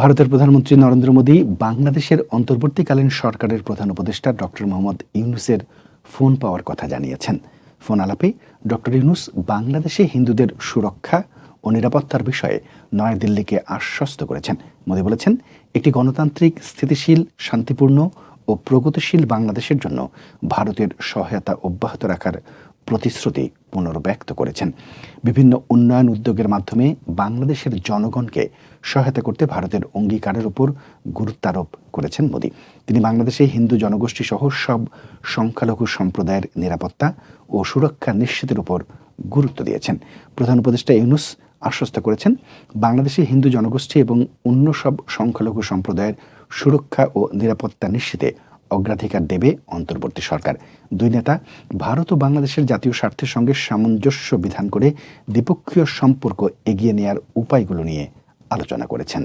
ভারতের প্রধানমন্ত্রী নরেন্দ্র মোদী বাংলাদেশের অন্তর্বর্তীকালীন সরকারের প্রধান উপদেষ্টা ডক্টর মোহাম্মদ ইউনুসের ফোন পাওয়ার কথা জানিয়েছেন। ফোন আলাপে ডক্টর ইউনুস বাংলাদেশে হিন্দুদের সুরক্ষা ও নিরাপত্তার বিষয়ে নয়াদিল্লিকে আশ্বস্ত করেছেন। মোদী বলেছেন, একটি গণতান্ত্রিক, স্থিতিশীল, শান্তিপূর্ণ ও প্রগতিশীল বাংলাদেশের জন্য ভারতের সহায়তা অব্যাহত রাখার প্রতিশ্রুতি পুনর্ব্যক্ত করেছেন। বিভিন্ন উন্নয়ন উদ্যোগের মাধ্যমে বাংলাদেশের জনগণকে সহায়তা করতে ভারতের অঙ্গীকারের উপর গুরুত্বারোপ করেছেন মোদী। তিনি বাংলাদেশে হিন্দু জনগোষ্ঠী সহ সব সংখ্যালঘু সম্প্রদায়ের নিরাপত্তা ও সুরক্ষা নিশ্চিতের উপর গুরুত্ব দিয়েছেন। প্রধান উপদেষ্টা ইউনুস আশ্বস্ত করেছেন, বাংলাদেশে হিন্দু জনগোষ্ঠী এবং অন্য সব সংখ্যালঘু সম্প্রদায়ের সুরক্ষা ও নিরাপত্তা নিশ্চিতে অগ্রাধিকার দেবে অন্তর্বর্তী সরকার। দুই নেতা, ভারত ও বাংলাদেশের জাতীয় স্বার্থের সঙ্গে সামঞ্জস্য বিধান করে দ্বিপক্ষীয় সম্পর্ক এগিয়ে নেয়ার উপায়গুলো নিয়ে আলোচনা করেছেন।